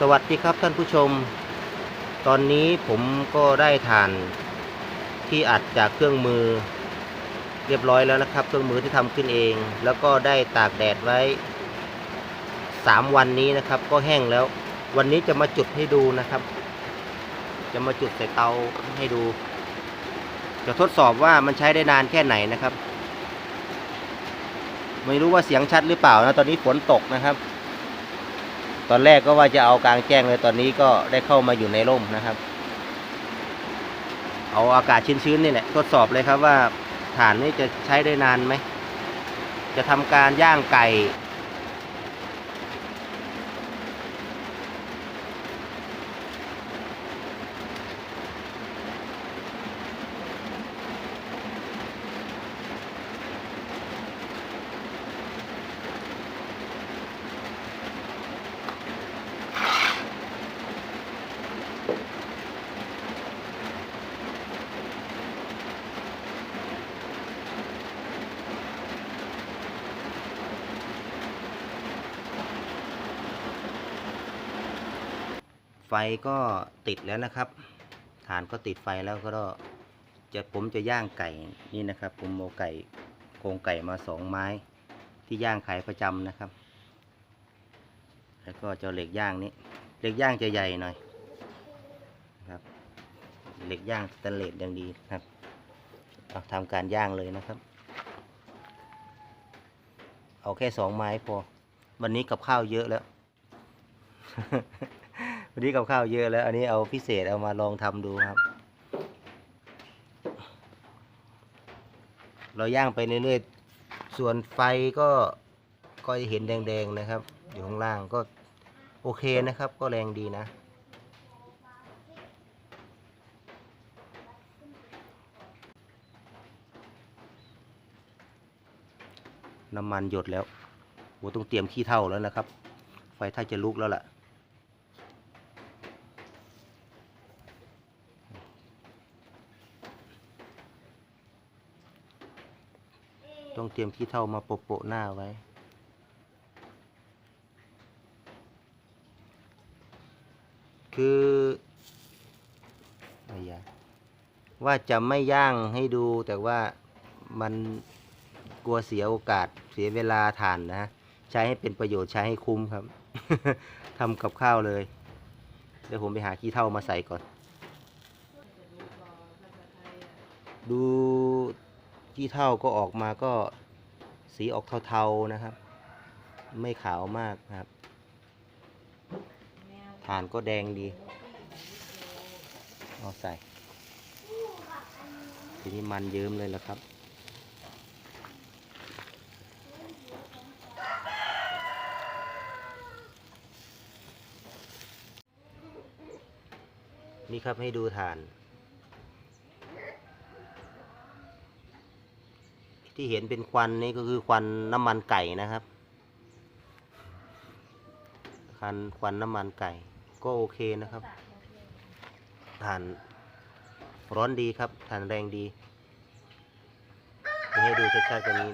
สวัสดีครับท่านผู้ชม ตอนนี้ผมก็ได้ฐานที่อัดจากเครื่องมือ เรียบร้อยแล้วนะครับ เครื่องมือที่ทำขึ้นเอง แล้วก็ได้ตากแดดไว้ 3 วันนี้นะครับ ก็แห้งแล้ว วันนี้จะมาจุดให้ดูนะครับ จะมาจุดใส่เตาให้ดู จะทดสอบว่ามันใช้ได้นานแค่ไหนนะครับ ไม่รู้ว่าเสียงชัดหรือเปล่านะ ตอนนี้ฝนตกนะครับ ตอนแรกก็ว่าจะเอากลางแจ้งเลยตอนนี้ก็ได้เข้ามาอยู่ในร่มนะครับ เอาอากาศชื้นๆนี่แหละทดสอบเลยครับว่าฐานนี้จะใช้ได้นานไหม จะทำการย่างไก่ ก็ติดแล้วนะครับฐานก็ติดไฟแล้วก็จะผมจะย่างไก่นี่นะครับ ผมเอาไก่โครงไก่มาสองไม้ที่ย่างขายประจำนะครับ แล้วก็จะเหล็กย่างนี้เหล็กย่างจะใหญ่หน่อยครับ เหล็กย่างสแตนเลสอย่างดีนะครับเอาทำการย่างเลยนะครับ เอาแค่สองไม้พอ วันนี้กับข้าวเยอะแล้ว วันนี้กับข้าวเยอะแล้ว อันนี้เอาพิเศษเอามาลองทำดูครับ เราย่างไปเรื่อยๆ ส่วนไฟก็ก็จะเห็นแดงๆนะครับ อยู่ข้างล่างก็โอเคนะครับ ก็แรงดีนะ น้ำมันหยดแล้วโหต้องเตรียมขี้เท่าแล้วนะครับ ไฟถ้าจะลุกแล้วล่ะ ต้องเตรียมขี้เท่ามาโปะๆหน้าไว้ คืออะไรยะว่าจะไม่ย่างให้ดูแต่ว่ามันกลัวเสียโอกาสเสียเวลาทานนะ ใช้ให้เป็นประโยชน์ใช้ให้คุ้มครับ ทำกับข้าวเลย เดี๋ยวผมไปหาขี้เท่ามาใส่ก่อน ดู ขี้เท่าก็ออกมาก็สีออกเทาๆนะครับ ไม่ขาวมากครับฐานก็แดงดีเอาใส่ ทีนี้มันเยิ้มเลยแล้วครับนี่ครับให้ดูฐาน ที่เห็นเป็นควันนี่ก็คือควันน้ำมันไก่นะครับควันควันน้ำมันไก่ ก็โอเคนะครับฐานร้อนดีครับฐานแรงดีให้ดูชัดๆกว่านี้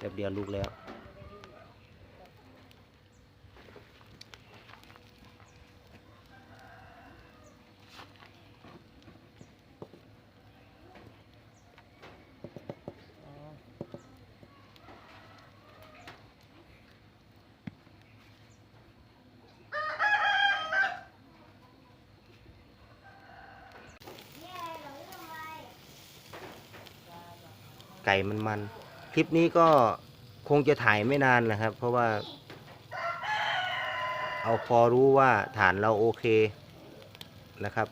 แป๊บเดียวลุกแล้ว ไก่มันมัน คลิปนี้ก็คงจะถ่ายไม่นานนะครับ เพราะว่า เอาพอรู้ว่าฐานเราโอเคนะครับ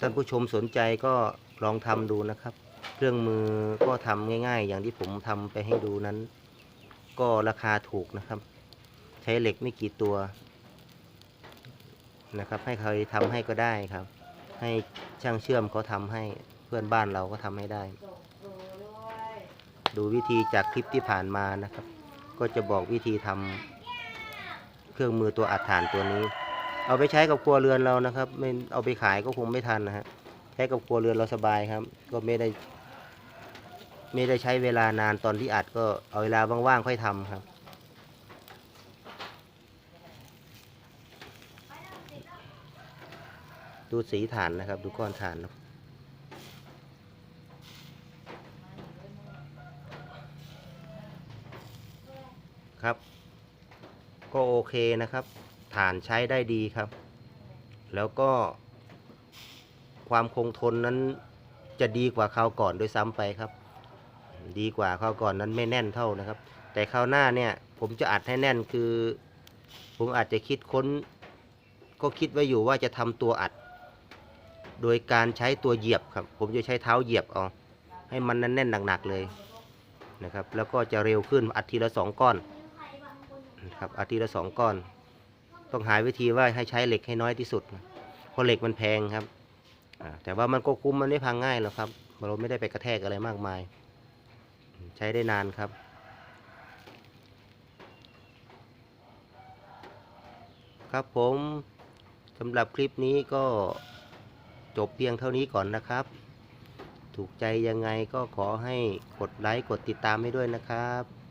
ท่านผู้ชมสนใจก็ลองทำดูนะครับ เครื่องมือก็ทำง่าย ๆ อย่างที่ผมทำไปให้ดูนั้น ก็ราคาถูกนะครับ ใช้เหล็กไม่กี่ตัวนะครับ ให้ใครทำให้ก็ได้ครับ ให้ช่างเชื่อมเขาทำให้เพื่อนบ้านเราก็ทำให้ได้ ดูวิธีจากคลิปที่ผ่านมานะครับ ก็จะบอกวิธีทำเครื่องมือตัวอัดฐานตัวนี้ เอาไปใช้กับครัวเรือนเรานะครับ ไม่เอาไปขายก็คงไม่ทันนะฮะใช้กับครัวเรือนเราสบายครับ ก็ไม่ได้ ไม่ได้ใช้เวลานานตอนที่อัดก็เอาเวลาว่างๆค่อยทำครับดูสีฐานนะครับ ดูก้อนฐานนะ ครับ ก็โอเคนะครับฐานใช้ได้ดีครับ แล้วก็ ความคงทนนั้นจะดีกว่าคราวก่อนโดวยซ้ำไปครับ ดีกว่าคราวก่อนนั้นไม่แน่นเท่านะครับ แต่คราวหน้าเนี่ยผมจะอัดให้แน่นคือ ผมอาจจะคิดค้น ก็คิดไว้อยู่ว่าจะทำตัวอัด โดยการใช้ตัวเหยียบครับ ผมจะใช้เท้าเหยียบเอาให้มันแน่นๆหนักๆเลยนะครับ แล้วก็จะเร็วขึ้นอัดทีละสองก้อน ครับอัดทีละสองก้อน ต้องหาวิธีว่าให้ใช้เหล็กให้น้อยที่สุดเพราะเหล็กมันแพงครับแต่ว่ามันก็คุ้มมันไม่พังง่ายหรอกครับเราไม่ได้ไปกระแทกอะไรมากมาย ใช้ได้นานครับครับผมสำหรับคลิปนี้ก็จบเพียงเท่านี้ก่อนนะครับ ถูกใจยังไงก็ขอให้กดไลค์กดติดตามให้ด้วยนะครับ